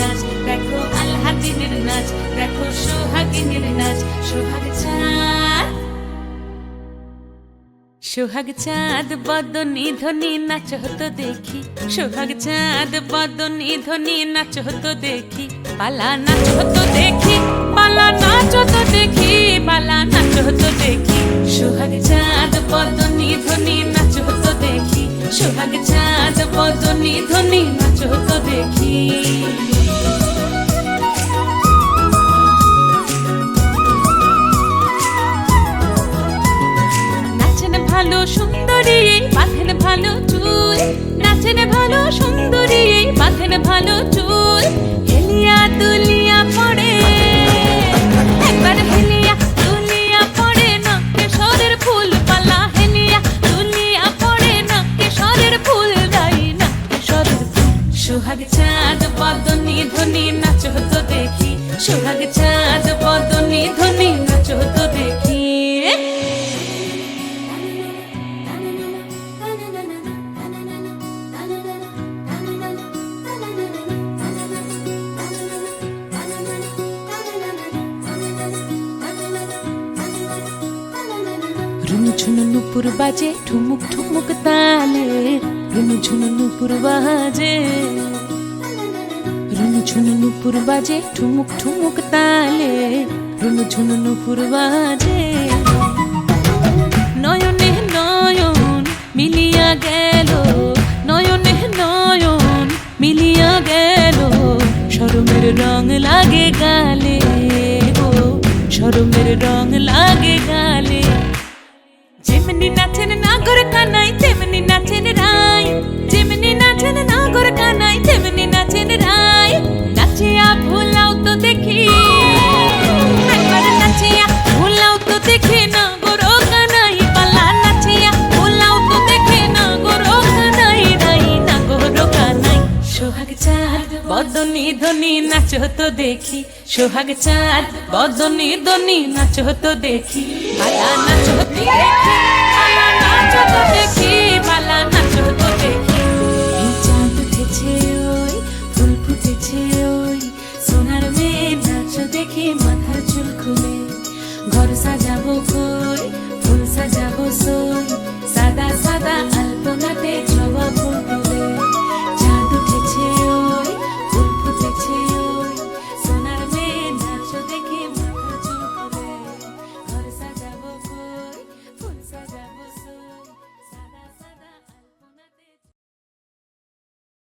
নাচ, দেখো নাচ দেখো নাচ, সোহাগ চাঁদ। সোহাগ চাঁদ, বদনি ধ্বনি নাচ হতো দেখি। সোহাগ চাঁদ ধ্বনি নাচ হতো দেখি। পালা নাচ হতো দেখি, পালা নাচ হতো দেখি, পালা নাচ হতো দেখি। সোহাগ চাঁদ, বদনি ধ্বনি নাচ হতো দেখি। সোহাগ চাঁদ পদনি ধনি, নাচো তো দেখি। নাচেন ভালো সুন্দরী, বাঁধেন ভালো চুল। নাচেন ভালো সুন্দরী, বাঁধেন ভালো চুল। সোহাগ চাঁদ বদনি ধ্বনি, নাচ হতো দেখি। সোহাগ চাঁদ বদনি ধ্বনি, নাচ হতো দেখি। ঝুনু নুপুর বাজে, ঠুমুক ঠুমুক তালে। ঝুনু নুপুর বাজে। ঝুনু নুপুর বাজে ঠুমুক ঠুমুক তালে রুনু ঝুনু নুপুর বাজে নয়নে নয়ন মিলিয়া গেল, নয়নে নয়ন মিলিয়া গেল, শরমের রং লাগে গালে, ও শরমের রং লাগে গালে। যেমনি নাচেন নাগর কানাই তেমনি নাচেন রাই যেমনি নাচেন নাগর কানাই সোহাগ চাঁদ, বদনি ধনি নাচ তো দেখি। সোহাগ চাঁদ, বদনি ধনি নাচ দেখি। পালা নাচ দেখি চাঁদ এসেছে ওই সোনার দেখে কই সাদা সাদা আলপনাতে জবা ফুল তুলে।